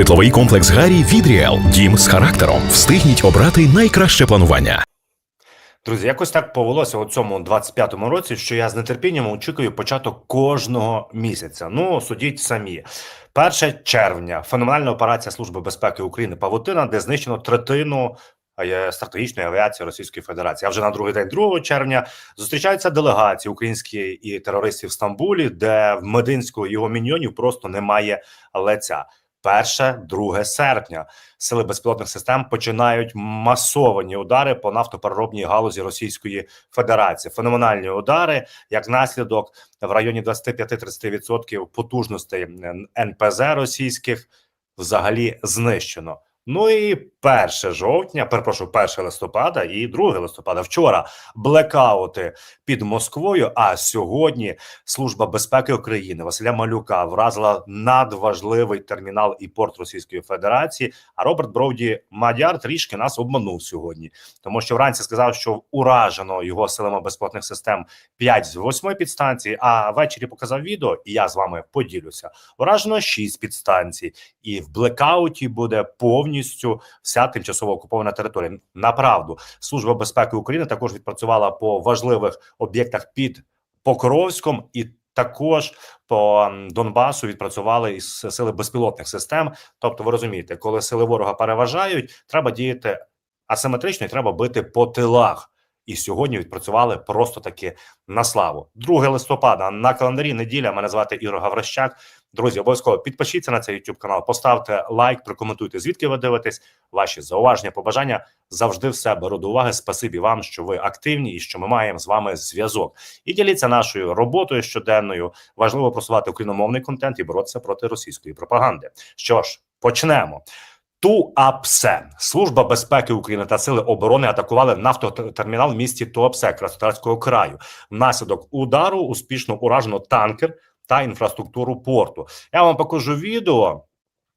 Житловий комплекс Гарі від Ріел. Дім з характером. Встигніть обрати найкраще планування. Друзі, якось так повелося у цьому 25-му році, що я з нетерпінням очікую початок кожного місяця. Ну, судіть самі. 1 червня феноменальна операція Служби безпеки України Павутина, де знищено третину стратегічної авіації Російської Федерації. А вже на другий день 2 червня зустрічаються делегації українські і терористів в Стамбулі, де в Мединського його міньйонів просто немає лиця. Перше, 2 серпня сили безпілотних систем починають масовані удари по нафтопереробній галузі Російської Федерації. Феноменальні удари, як наслідок в районі 25-30% потужностей НПЗ російських взагалі знищено. Ну і 1 жовтня, перепрошую, 1 листопада і 2 листопада. Вчора блекаути під Москвою. А сьогодні Служба безпеки України Василя Малюка вразила надважливий термінал і порт Російської Федерації. А Роберт Броуді Мадяр трішки нас обманув сьогодні, тому що вранці сказав, що уражено його силами безпілотних систем 5 з 8 підстанцій. А ввечері показав відео, і я з вами поділюся. Уражено 6 підстанцій, і в блекауті буде повністю вся тимчасово окупована територія. Направду служба безпеки України також відпрацювала по важливих об'єктах під Покровськом і. Також по Донбасу відпрацювали із сили безпілотних систем. Тобто, ви розумієте, коли сили ворога переважають, треба діяти асиметрично і треба бити по тилах. І сьогодні відпрацювали просто таки на славу. 2 листопада на календарі неділя. Мене звати Ігор Гаврищак. Друзі, обов'язково підпишіться на цей YouTube канал, поставте лайк, прокоментуйте, звідки ви дивитесь. Ваші зауваження, побажання завжди все беру до уваги. Спасибі вам, що ви активні і що ми маємо з вами зв'язок. І діліться нашою роботою щоденною. Важливо просувати україномовний контент і боротися проти російської пропаганди. Що ж, почнемо. ТУАПСЕ служба безпеки України та сили оборони атакували нафтотермінал в місті Туапсе Краснодарського краю. Внаслідок удару успішно уражено танкер та інфраструктуру порту. Я вам покажу відео.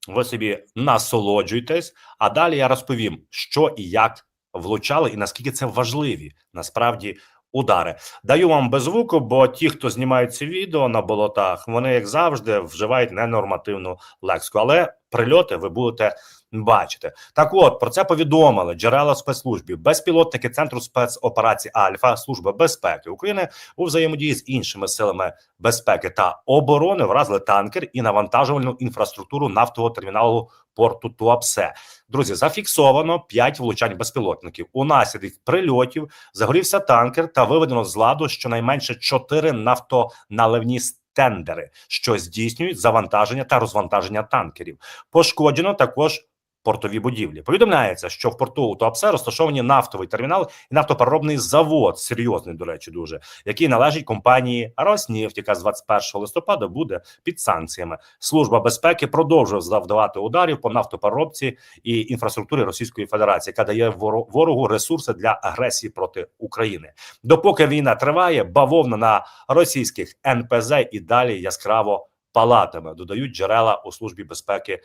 Ви собі насолоджуйтесь, а далі я розповім, що і як влучали, і наскільки це важливі насправді удари. Даю вам без звуку, бо ті, хто знімають ці відео на болотах, вони як завжди вживають ненормативну лексику. Але прильоти ви будете бачити. Так, от про це повідомили джерела спецслужбів, безпілотники центру спецоперацій Альфа Служби безпеки України у взаємодії з іншими силами безпеки та оборони вразили танкер і навантажувальну інфраструктуру нафтового терміналу порту Туапсе. Друзі, зафіксовано 5 влучань безпілотників. У наслідок прильотів загорівся танкер та виведено з ладу щонайменше 4 нафтоналивні тендери, що здійснюють завантаження та розвантаження танкерів. Пошкоджено також. Портові будівлі повідомляється, що в порту Туапсе розташовані нафтовий термінал і нафтопереробний завод, серйозний, до речі, дуже який належить компанії Роснефть, яка з 21 листопада буде під санкціями. Служба безпеки продовжує завдавати ударів по нафтопереробці і інфраструктурі Російської Федерації, яка дає ворогу ресурси для агресії проти України. Допоки війна триває, бавовна на російських НПЗ і далі яскраво палатиме. Додають джерела у службі безпеки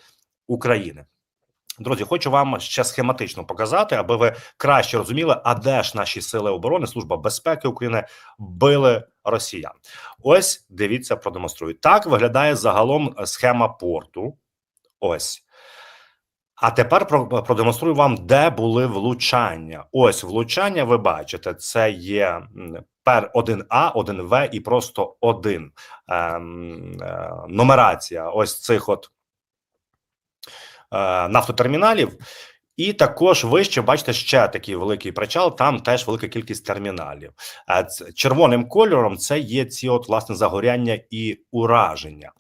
України. Друзі, хочу вам ще схематично показати, аби ви краще розуміли, а де ж наші сили оборони, служба безпеки України били росіян. Ось дивіться, продемонструю. Так виглядає загалом схема порту. Ось. А тепер продемонструю вам, де були влучання. Ось влучання. Ви бачите, це є пер 1А, 1В і просто 1 ем, е, нумерація. Ось цих от. Е, нафтотерміналів. І також вище бачите ще такий великий причал. Там теж велика кількість терміналів. А червоним кольором це є ці от власне загоряння і ураження.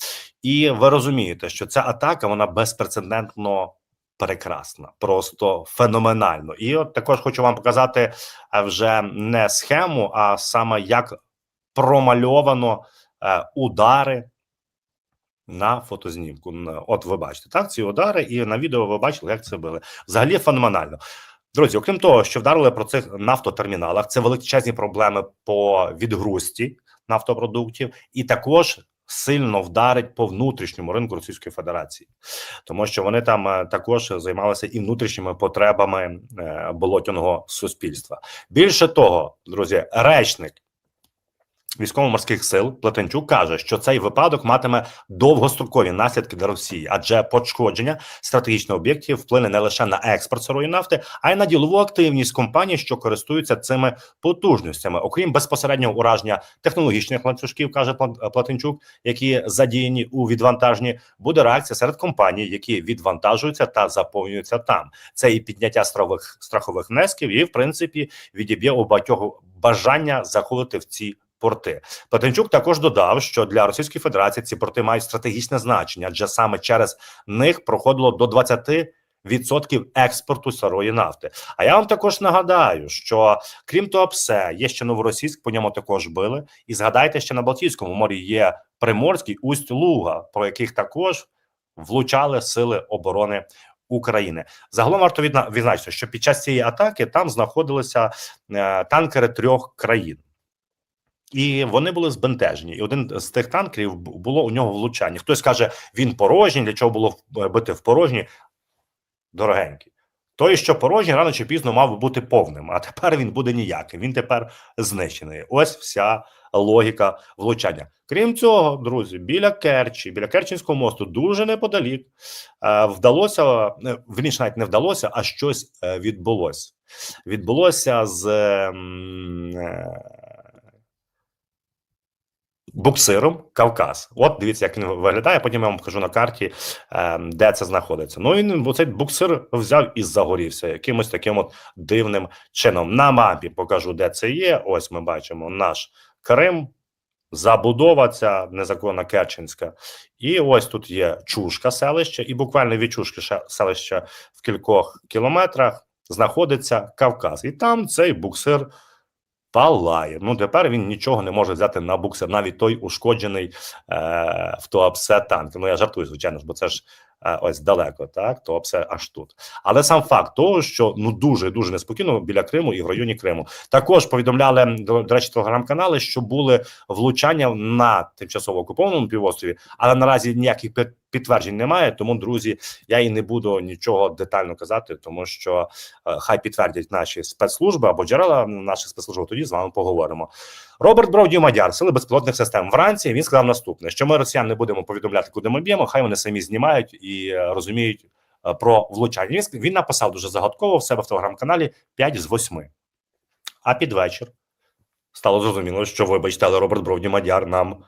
І ви розумієте, що ця атака вона безпрецедентно прекрасна, просто феноменально. І от також хочу вам показати вже не схему, а саме як промальовано е, удари на фотознімку. От ви бачите так ці удари, і на відео ви бачили, як це били. Взагалі феноменально. Друзі, окрім того, що вдарили про цих нафтотерміналах, це величезні проблеми по відгрузці нафтопродуктів, і також сильно вдарить по внутрішньому ринку Російської Федерації, тому що вони там е, також займалися і внутрішніми потребами е, болотяного суспільства. Більше того, друзі, речник військово-морських сил Плетенчук каже, що цей випадок матиме довгострокові наслідки для Росії, адже пошкодження стратегічних об'єктів вплине не лише на експорт сирої нафти, а й на ділову активність компаній, що користуються цими потужностями, окрім безпосереднього ураження технологічних ланцюжків, каже Плат- Платенчук, які задіяні у відвантаженні, буде реакція серед компаній, які відвантажуються та заповнюються там. Це і підняття страхових страхових внесків, і в принципі відіб'є у багатьох бажання заходити в ці. Порти Платенчук також додав, що для Російської Федерації ці порти мають стратегічне значення, адже саме через них проходило до 20% експорту сирої нафти. А я вам також нагадаю, що крім того, все є ще новоросійськ, по ньому також били. І згадайте, ще на Балтійському морі є Приморський усть Луга, по яких також влучали сили оборони. України загалом варто відзначити, що під час цієї атаки там знаходилися е, танкери трьох країн, і вони були збентежені. І один з тих танкерів було у нього влучання. Хтось каже, він порожній. Для чого було в- бити в порожній? Дорогенький. Той, що порожній, рано чи пізно мав бути повним, а тепер він буде ніяким. Він тепер знищений. Ось вся логіка влучання. Крім цього, друзі, біля Керчі, біля Керченського мосту, дуже неподалік е, вдалося е, вірніше, навіть не вдалося, а щось е, відбулося. Відбулося з ем, е, буксиром Кавказ. От дивіться, як він виглядає. Потім я вам покажу на карті, е, де це знаходиться. Ну і цей буксир взяв і загорівся якимось таким от дивним чином. На мапі покажу, де це є. Ось ми бачимо наш Крим. Забудова ця незаконна Керченська, і ось тут є Чушка селище, і буквально від Чушки селища в кількох кілометрах знаходиться Кавказ, і там цей буксир палає. Ну тепер він нічого не може взяти на буксир, навіть той ушкоджений е, в Туапсе танк. Ну я жартую, звичайно ж, бо це ж е, ось далеко, так Туапсе аж тут. Але сам факт того, що ну дуже дуже неспокійно біля Криму і в районі Криму. Також повідомляли до, до речі, телеграм-канали, що були влучання на тимчасово окупованому півострові, але наразі ніяких підтверджень немає. Тому, друзі, я і не буду нічого детально казати, тому що е, хай підтвердять наші спецслужби або джерела наших спецслужб. Тоді з вами поговоримо. Роберт Бровдів Мадяр, сили безпілотних систем. Вранці він сказав наступне: що ми росіян не будемо повідомляти, куди ми б'ємо. Хай вони самі знімають і е, розуміють е, про влучання. Він, він написав дуже загадково в себе в телеграм-каналі 5 з 8. А під вечір стало зрозуміло, що, вибачте, але Роберт Бровдів Мадяр нам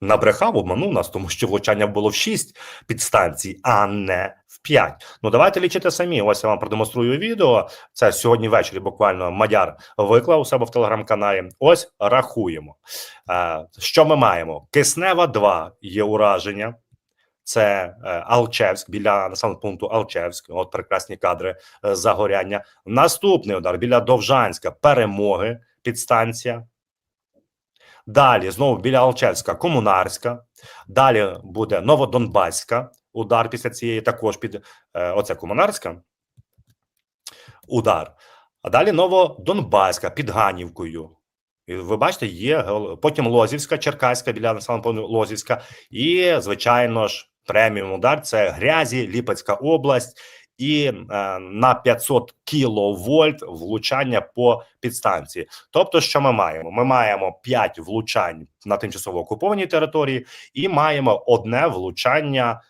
набрехав, обманув нас, тому що влучання було в 6 підстанцій, а не в 5. Ну давайте лічити самі. Ось я вам продемонструю відео. Це сьогодні ввечері буквально Мадяр виклав у себе в телеграм-каналі. Ось рахуємо. Е, Що ми маємо? Киснева 2 є ураження. Це е, Алчевськ біля населеного пункту Алчевськ. От прекрасні кадри е, загоряння. Наступний удар біля Довжанська, перемоги, підстанція. Далі знову біля Алчевська, Комунарська. Далі буде Новодонбаська. Удар після цієї також під е, оце Комунарська. Удар. А далі Новодонбаська під Ганівкою. І ви бачите, є потім Лозівська, Черкаська біля населеного Лозівська. І, звичайно ж, преміум удар це Грязі, Ліпецька область. І е, на 500 кіловольт влучання по підстанції. Тобто, що ми маємо? Ми маємо 5 влучань на тимчасово окупованій території, і маємо одне влучання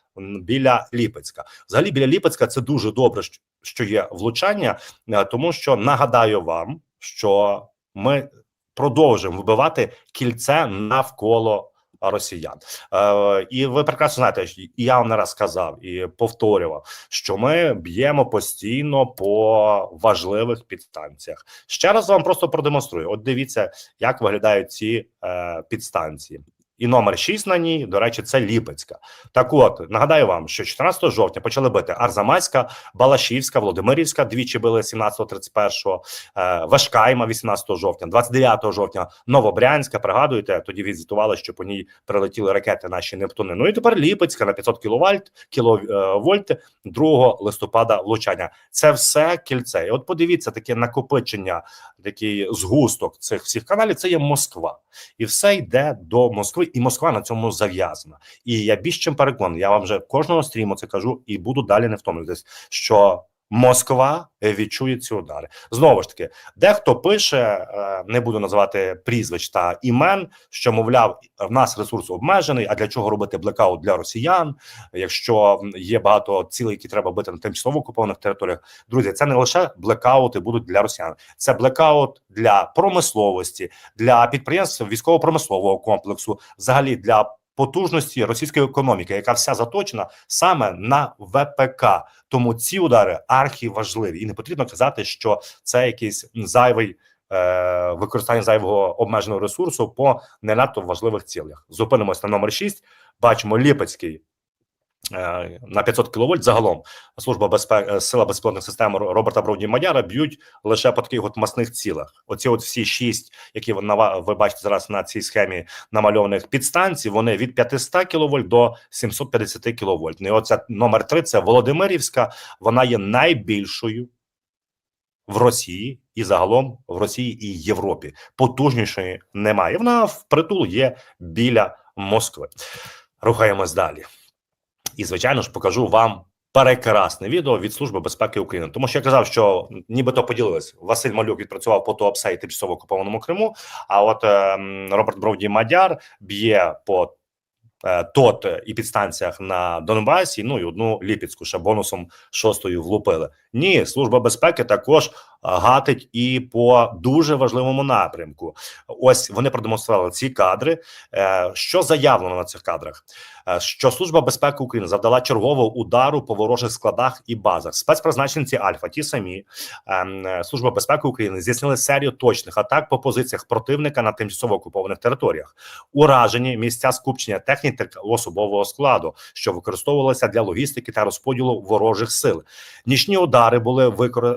біля Ліпецька. Взагалі, біля Ліпецька це дуже добре, що- є влучання, е, тому що нагадаю вам, що ми продовжуємо вибивати кільце навколо росіян. Е, і ви прекрасно знаєте, і я вам не раз сказав і повторював, що ми б'ємо постійно по важливих підстанціях. Ще раз вам просто продемонструю. От дивіться, як виглядають ці е, підстанції. І номер 6 на ній, до речі, це Ліпецька. Так от, нагадаю вам, що 14 жовтня почали бити Арзамаська, Балашівська, Володимирівська, двічі били 17-31, е, Вашкайма 18 жовтня, 29 жовтня, Новобрянська, пригадуєте, тоді відзвітували, що по ній прилетіли ракети наші Нептуни. Ну і тепер Ліпецька на 500 кіловольт, кіловольт 2 листопада влучання. Це все кільце. І от подивіться, таке накопичення, такий згусток цих всіх каналів, це є Москва. І все йде до Москви, і Москва на цьому зав'язана. І я більш чим переконаний, я вам вже кожного стріму це кажу, і буду далі не втомлюватись, що Москва відчує ці удари. Знову ж таки, дехто пише, е, не буду називати прізвищ та імен, що мовляв, в нас ресурс обмежений. А для чого робити блекаут для росіян? Якщо є багато цілей, які треба бити на тимчасово окупованих територіях, друзі, це не лише блекаути будуть для росіян, це блекаут для промисловості, для підприємств військово-промислового комплексу, взагалі для потужності російської економіки, яка вся заточена саме на ВПК. Тому ці удари архіважливі, і не потрібно казати, що це якийсь зайвий е, використання зайвого обмеженого ресурсу по не надто важливих цілях. Зупинимось на номер 6, Бачимо Ліпецький. Е, На 500 кВт загалом служба безпеки сила безпілотних систем Роберта Бровді Мадяра б'ють лише по таких от масних цілах. Оці от всі шість, які ви бачите зараз на цій схемі намальованих підстанцій, вони від 500 кВт до 750 кВт. Ну, І оця номер 3 це Володимирівська. Вона є найбільшою в Росії і загалом в Росії і Європі. Потужнішої немає. Вона впритул є біля Москви. Рухаємось далі. І, звичайно ж, покажу вам прекрасне відео від Служби безпеки України. Тому що я казав, що нібито поділились. Василь Малюк відпрацював по ТОПСЕ і тимчасово окупованому Криму. А от е, Роберт Бровді Мадяр б'є по е, ТОТ і підстанціях на Донбасі. Ну і одну Ліпецьку ще бонусом шостою влупили. Ні, служба безпеки також гатить і по дуже важливому напрямку. Ось вони продемонстрували ці кадри. Е, Що заявлено на цих кадрах? Е, Що служба безпеки України завдала чергового удару по ворожих складах і базах. Спецпризначенці Альфа, ті самі ем, е, служба безпеки України здійснили серію точних атак по позиціях противника на тимчасово окупованих територіях. Уражені місця скупчення техніки та особового складу, що використовувалися для логістики та розподілу ворожих сил. Нічні удари були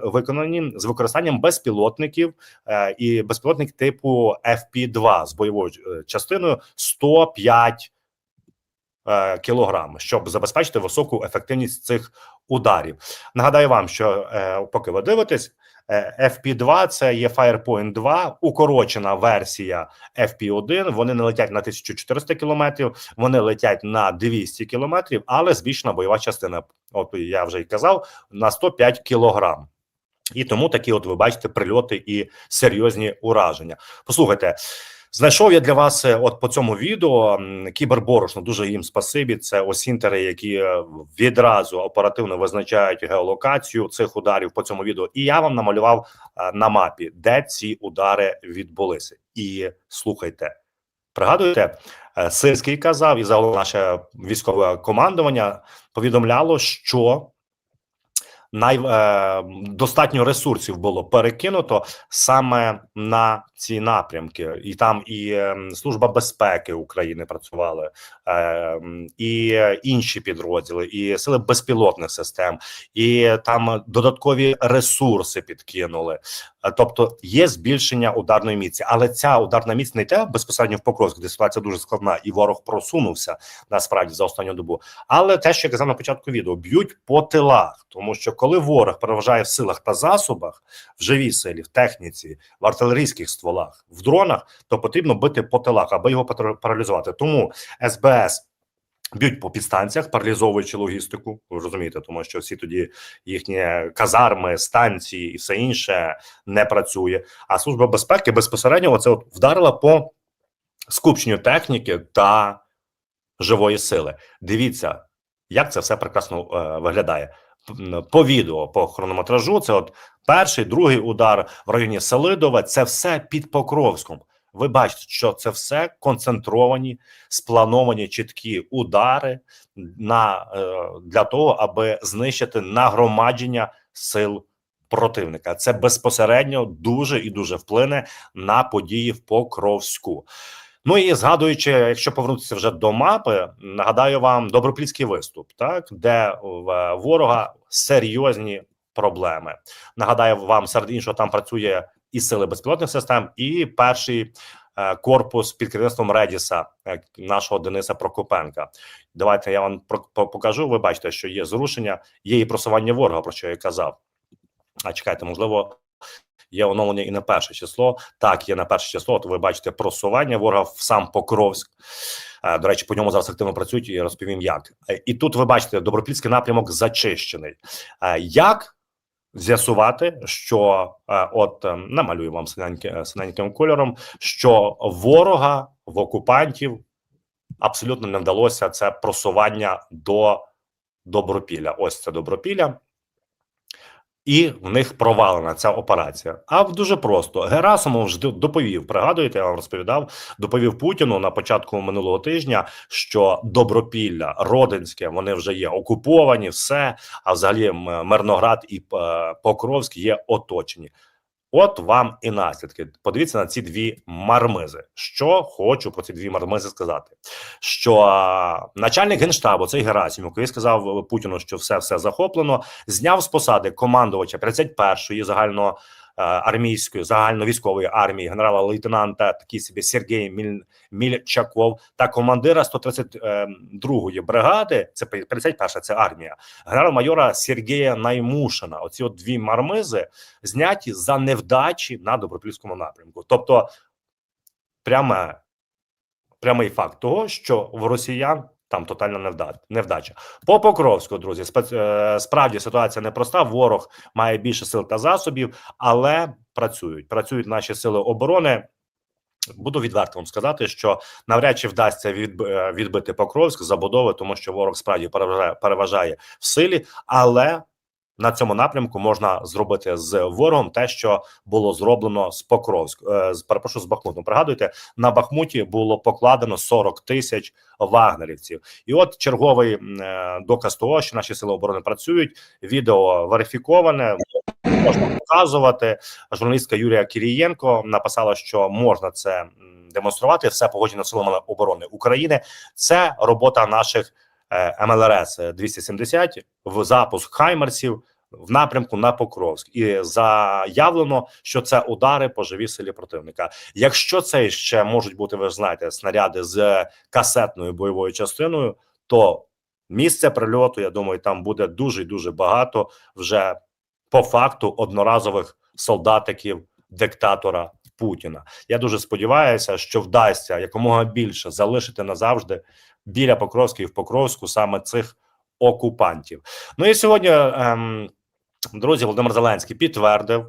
виконані з використанням безпілотників е, і безпілотник типу FP-2 з бойовою е, частиною 105 е, кілограм, щоб забезпечити високу ефективність цих ударів. Нагадаю вам, що поки ви дивитесь. е, FP2 це є Firepoint 2, укорочена версія FP1. Вони не летять на 1400 кілометрів, вони летять на 200 кілометрів, але збільшена бойова частина. От я вже й казав, на 105 кілограм. І тому такі, от ви бачите, прильоти і серйозні ураження. Послухайте, знайшов я для вас е, от по цьому відео кіберборошно. Дуже їм спасибі. Це осінтери, які е, відразу оперативно визначають геолокацію цих ударів по цьому відео. І я вам намалював е, на мапі, де ці удари відбулися. І слухайте, пригадуєте, Сирський казав, і загалом наше військове командування повідомляло, що най, е, достатньо ресурсів було перекинуто саме на ці напрямки, і там і е, служба безпеки України працювали, е, і інші підрозділи, і сили безпілотних систем, і там додаткові ресурси підкинули. Е, Тобто є збільшення ударної міці, але ця ударна міць не йде безпосередньо в Покровську, де ситуація дуже складна, і ворог просунувся насправді за останню добу. Але те, що я казав на початку відео, б'ють по тилах, тому що коли ворог переважає в силах та засобах, в живій силі, в техніці, в артилерійських стволах, в дронах, то потрібно бити по тилах, аби його паралізувати. Тому СБС. Б'ють по підстанціях, паралізовуючи логістику. Ви розумієте, тому що всі тоді їхні казарми, станції і все інше не працює. А служба безпеки безпосередньо оце от вдарила по скупченню техніки та живої сили. Дивіться, як це все прекрасно е, виглядає. По відео, по хронометражу, це от перший, другий удар в районі Селидове. Це все під Покровськом. Ви бачите, що це все концентровані, сплановані чіткі удари на е, для того, аби знищити нагромадження сил противника. Це безпосередньо дуже і дуже вплине на події в Покровську. Ну і згадуючи, якщо повернутися вже до мапи, нагадаю вам добропільський виступ, так де в ворога серйозні проблеми. Нагадаю вам серед іншого, там працює і сили безпілотних систем, і перший е, корпус під керівництвом Редіса, е, нашого Дениса Прокопенка. Давайте я вам покажу. Ви бачите, що є зрушення, є і просування ворога, про що я казав. А чекайте, можливо, є оновлення і на перше число. Так, є на перше число. То ви бачите просування ворога в сам Покровськ. Е, До речі, по ньому зараз активно працюють і розповім як. Е, І тут ви бачите, добропільський напрямок зачищений. Е, Як з'ясувати, що от е, намалюю вам синеньким кольором, що ворога в окупантів абсолютно не вдалося це просування до Добропілля. Ось це Добропілля. І в них провалена ця операція. А дуже просто Герасимов ж доповів. Пригадуєте, я вам розповідав, доповів Путіну на початку минулого тижня, що Добропілля, Родинське, вони вже є окуповані, все. А взагалі Мирноград і е, Покровськ є оточені. От вам і наслідки. Подивіться на ці дві мармизи. Що хочу про ці дві мармизи сказати. Що а, начальник генштабу, цей Герасимов, який сказав Путіну, що все все захоплено, зняв з посади командувача 31-ї загально армійської загальновійськової армії генерала-лейтенанта такий собі Сергій Міль, Мільчаков та командира 132-ї бригади. Це 51-ша, це армія генерал-майора Сергія Наймушина. Оці от дві мармизи зняті за невдачі на добропільському напрямку. Тобто, пряме, прямий факт того, що в росіян там тотальна невда- невдача. По Покровську, друзі, е, справді ситуація непроста. Ворог має більше сил та засобів, але працюють. Працюють наші сили оборони. Буду відверто вам сказати, що навряд чи вдасться е, відбити Покровськ забудови, тому що ворог справді переважає в силі, але на цьому напрямку можна зробити з ворогом те, що було зроблено з Покровськ. Е, з перепрошую з Бахмутом. Пригадуйте, на Бахмуті було покладено 40 тисяч вагнерівців. І от черговий е, доказ того, що наші сили оборони працюють. Відео верифіковане. Можна показувати. Журналістка Юлія Кірієнко написала, що можна це демонструвати. Все погоджено силами оборони України. Це робота наших МЛРС 270 в запуск Хаймерсів в напрямку на Покровськ, і заявлено, що це удари по живій силі противника. Якщо це ще можуть бути, ви ж знаєте, снаряди з касетною бойовою частиною, то місце прильоту, я думаю, там буде дуже дуже багато вже по факту одноразових солдатиків диктатора Путіна. Я дуже сподіваюся, що вдасться якомога більше залишити назавжди біля Покровська і в Покровську саме цих окупантів. Ну і сьогодні, ем, друзі, Володимир Зеленський підтвердив,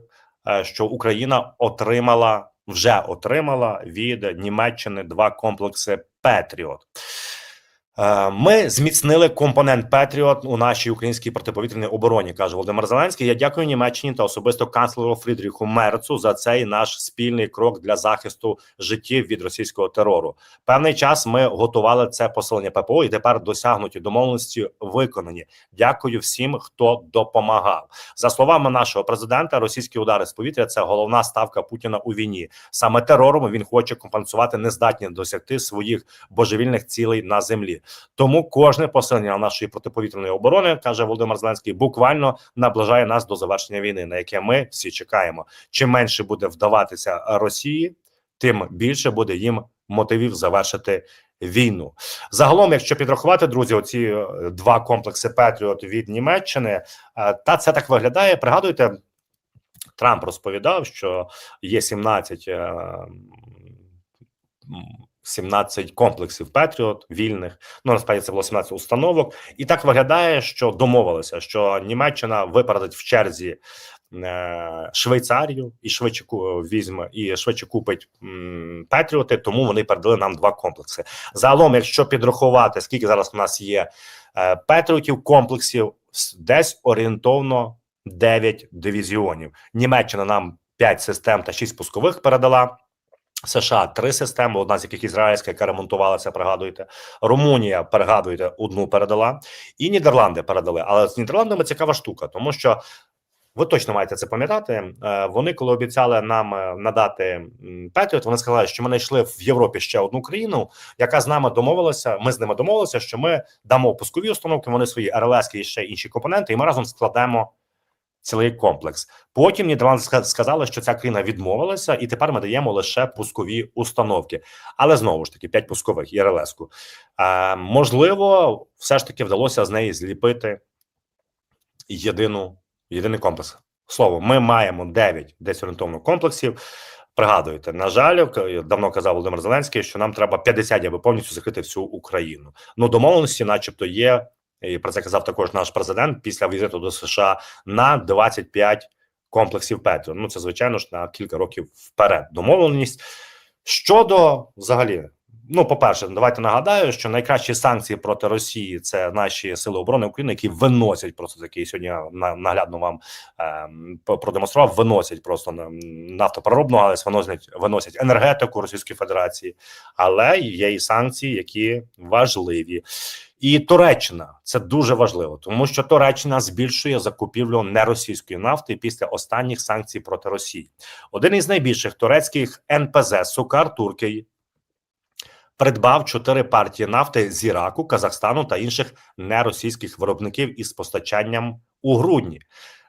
е, що Україна отримала вже отримала від Німеччини два комплекси Петріот. Е, Ми зміцнили компонент Петріот у нашій українській протиповітряній обороні, каже Володимир Зеленський. Я дякую Німеччині та особисто канцлеру Фрідріху Мерцу за цей наш спільний крок для захисту життів від російського терору. Певний час ми готували це посилення ППО, і тепер досягнуті домовленості виконані. Дякую всім, хто допомагав. За словами нашого президента, російські удари з повітря це головна ставка Путіна у війні. Саме терором він хоче компенсувати нездатні досягти своїх божевільних цілей на землі. Тому кожне посилення нашої протиповітряної оборони каже Володимир Зеленський, буквально наближає нас до завершення війни, на яке ми всі чекаємо. Чим менше буде вдаватися Росії, тим більше буде їм мотивів завершити війну. Загалом, якщо підрахувати, друзі, оці е, два комплекси Петріот від Німеччини, е, та це так виглядає. Пригадуйте, Трамп розповідав, що є 17 е, м, 17 комплексів Петріот вільних. Ну насправді це було 17 установок, і так виглядає, що домовилися, що Німеччина випередить в черзі е, Швейцарію і швидше візьме і швидше купить Петріоти. Тому вони передали нам два комплекси. Загалом, якщо підрахувати, скільки зараз у нас є е, Петріотів комплексів, десь орієнтовно 9 дивізіонів. Німеччина нам 5 систем та 6 пускових передала. США три системи, одна з яких ізраїльська, яка ремонтувалася, пригадуєте. Румунія, пригадуєте, одну передала, і Нідерланди передали. Але з Нідерландами цікава штука, тому що ви точно маєте це пам'ятати. е, Вони, коли обіцяли нам е, надати Петріот, вони сказали, що ми знайшли в Європі ще одну країну, яка з нами домовилася. Ми з ними домовилися, що ми дамо пускові установки, вони свої РЛС і ще інші компоненти, і ми разом складемо цілий комплекс. Потім Нідерланди сказали, що ця країна відмовилася, і тепер ми даємо лише пускові установки. Але знову ж таки, 5 пускових і РЛС-ку. Е, можливо, все ж таки вдалося з неї зліпити єдину, єдиний комплекс. Слово, ми маємо 9 десь орієнтовно комплексів. Пригадуєте, на жаль, давно казав Володимир Зеленський, що нам треба 50, аби повністю закрити всю Україну. Ну, домовленості, начебто, є і про це казав також наш президент після візиту до США на 25 комплексів Петріот. Ну це звичайно ж на кілька років вперед. Домовленість щодо взагалі. Ну, по-перше, давайте нагадаю, що найкращі санкції проти Росії це наші сили оборони України, які виносять просто такий сьогодні на- наглядно вам по- продемонстрував. Виносять просто на- нафтопереробну галузь, виносять виносять енергетику Російської Федерації, але є і санкції, які важливі. І Туреччина це дуже важливо, тому що Туреччина збільшує закупівлю неросійської нафти після останніх санкцій проти Росії. Один із найбільших турецьких НПЗ Сукар Туркей придбав чотири партії нафти з Іраку, Казахстану та інших неросійських виробників із постачанням у грудні.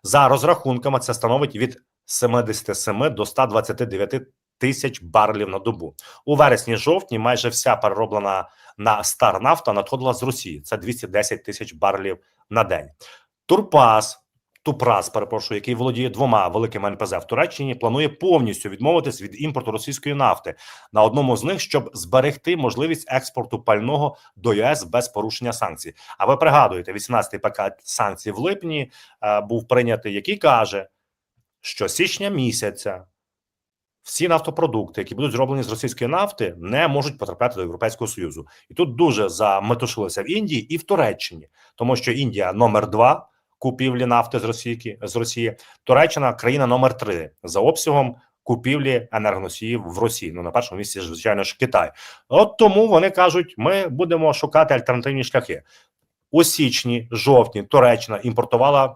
За розрахунками, це становить від 77 до 129 тисяч барелів на добу. У вересні-жовтні майже вся перероблена на стар нафта надходила з Росії. Це 210 тисяч барелів на день. Турпас. Тупрас, перепрошую, який володіє двома великими НПЗ в Туреччині, планує повністю відмовитись від імпорту російської нафти на одному з них, щоб зберегти можливість експорту пального до ЄС без порушення санкцій. А ви пригадуєте, 18-й пакет санкцій в липні е, був прийнятий, який каже, що січня місяця всі нафтопродукти, які будуть зроблені з російської нафти, не можуть потрапляти до Європейського союзу. І тут дуже заметушилося в Індії і в Туреччині, тому що Індія номер два купівлі нафти з Росії, з Росії, Туреччина країна номер три за обсягом купівлі енергоносіїв в Росії. Ну на першому місці, звичайно ж, Китай. От тому вони кажуть: ми будемо шукати альтернативні шляхи. У січні, жовтні Туреччина імпортувала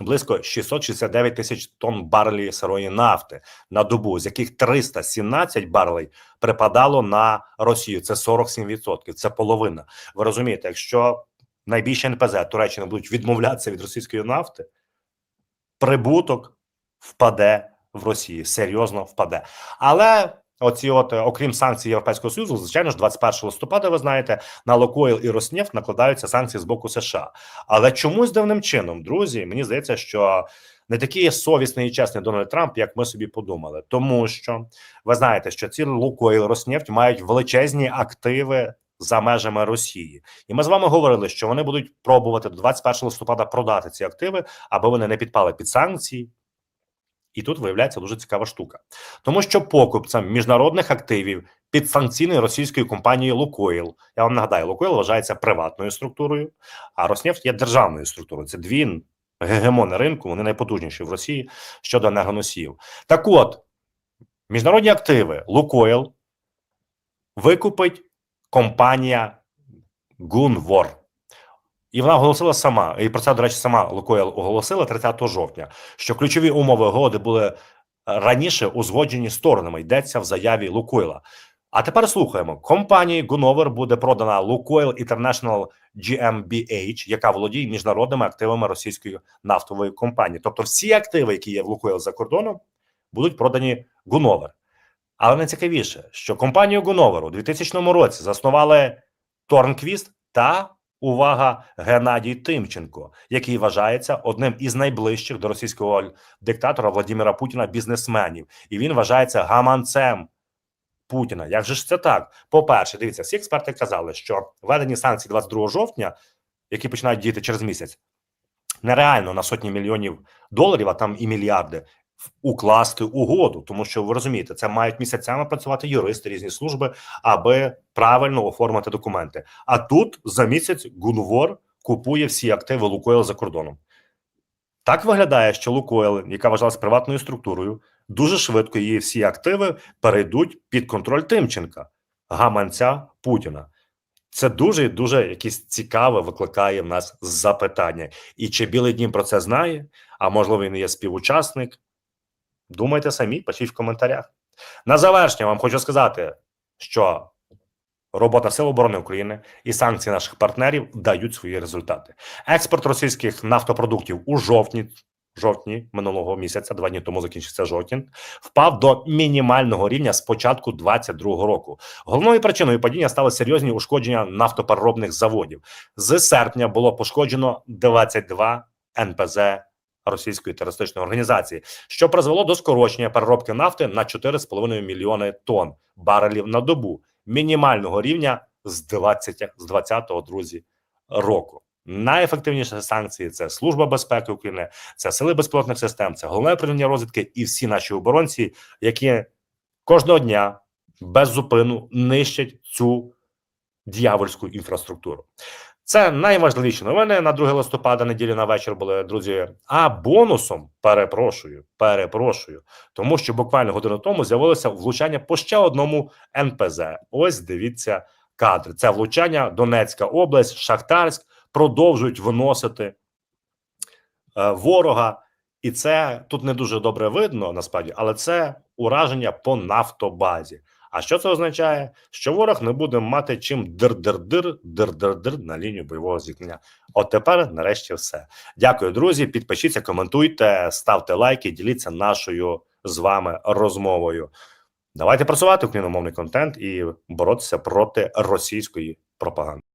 близько 669 тисяч тонн барелів сирої нафти на добу, з яких 317 барелей припадало на Росію. Це 47%, це половина. Ви розумієте, якщо найбільші НПЗ Туреччини будуть відмовлятися від російської нафти, прибуток впаде в Росії, серйозно впаде. Але оці, от, е, окрім санкцій Європейського Союзу, звичайно ж, 21 листопада, ви знаєте, на Лукойл і Роснефть накладаються санкції з боку США. Але чомусь дивним чином, друзі, мені здається, що не такий совісний і чесний Дональд Трамп, як ми собі подумали, тому що ви знаєте, що ці Лукойл Роснефть мають величезні активи. За межами Росії, і ми з вами говорили, що вони будуть пробувати до 21 листопада продати ці активи, аби вони не підпали під санкції. І тут виявляється дуже цікава штука, тому що покупцям міжнародних активів під санкційною російською компанією Лукойл, я вам нагадаю, Лукойл вважається приватною структурою, а Роснефть є державною структурою. Це дві гегемони ринку, вони найпотужніші в Росії щодо енергоносіїв. Так от, міжнародні активи Лукойл викупить компанія Gunvor. І вона оголосила сама, і про це, до речі, сама Лукойл оголосила 30 жовтня, що ключові умови угоди були раніше узгоджені сторонами. Йдеться в заяві Лукойла. А тепер слухаємо: компанії Gunover буде продана Lukoil International GmbH, яка володіє міжнародними активами російської нафтової компанії. Тобто, всі активи, які є в Lukoil за кордоном, будуть продані Gunover. Але найцікавіше, що компанію Gunover у 2000 році заснували Торнквіст та увага Геннадій Тимченко, який вважається одним із найближчих до російського диктатора Владимира Путіна бізнесменів, і він вважається гаманцем Путіна. Як же ж це так? По-перше, дивіться, всі експерти казали, що введені санкції 22 жовтня, які починають діяти через місяць, нереально на сотні мільйонів доларів, а там і мільярди. Укласти угоду, тому що ви розумієте, це мають місяцями працювати юристи, різні служби, аби правильно оформити документи. А тут за місяць Гунвор купує всі активи Лукойл за кордоном. Так виглядає, що Лукойл, яка вважалася приватною структурою, дуже швидко її всі активи перейдуть під контроль Тимченка, гаманця Путіна. Це дуже дуже якесь цікаве викликає в нас запитання. І чи Білий Дім про це знає? А можливо, він є співучасник. Думайте самі, пишіть в коментарях. На завершення вам хочу сказати, що робота Сил оборони України і санкції наших партнерів дають свої результати. Експорт російських нафтопродуктів у жовтні, жовтні минулого місяця, два дні тому закінчився жовтень, впав до мінімального рівня з початку 2022 року. Головною причиною падіння стали серйозні ушкодження нафтопереробних заводів. З серпня було пошкоджено 22 НПЗ російської терористичної організації, що призвело до скорочення переробки нафти на 4,5 мільйони тонн барелів на добу, мінімального рівня з 20, з 20-го, друзі, року. Найефективніші санкції це Служба безпеки України, це сили безпілотних систем, це головне управління розвідки і всі наші оборонці, які кожного дня без зупину нищать цю дьявольську інфраструктуру. Це найважливіші новини на 2 листопада, неділі на вечір були, друзі. А бонусом перепрошую, перепрошую, тому що буквально годину тому з'явилося влучання по ще одному НПЗ. Ось дивіться кадри. Це влучання Донецька область, Шахтарськ продовжують виносити е, ворога. І це тут не дуже добре видно насправді, але це ураження по нафтобазі. А що це означає? Що ворог не буде мати чим дир-дир-дир, дир-дир-дир на лінію бойового зіткнення. От тепер, нарешті, все. Дякую, друзі. Підпишіться, коментуйте, ставте лайки, діліться нашою з вами розмовою. Давайте працювати україномовний контент і боротися проти російської пропаганди.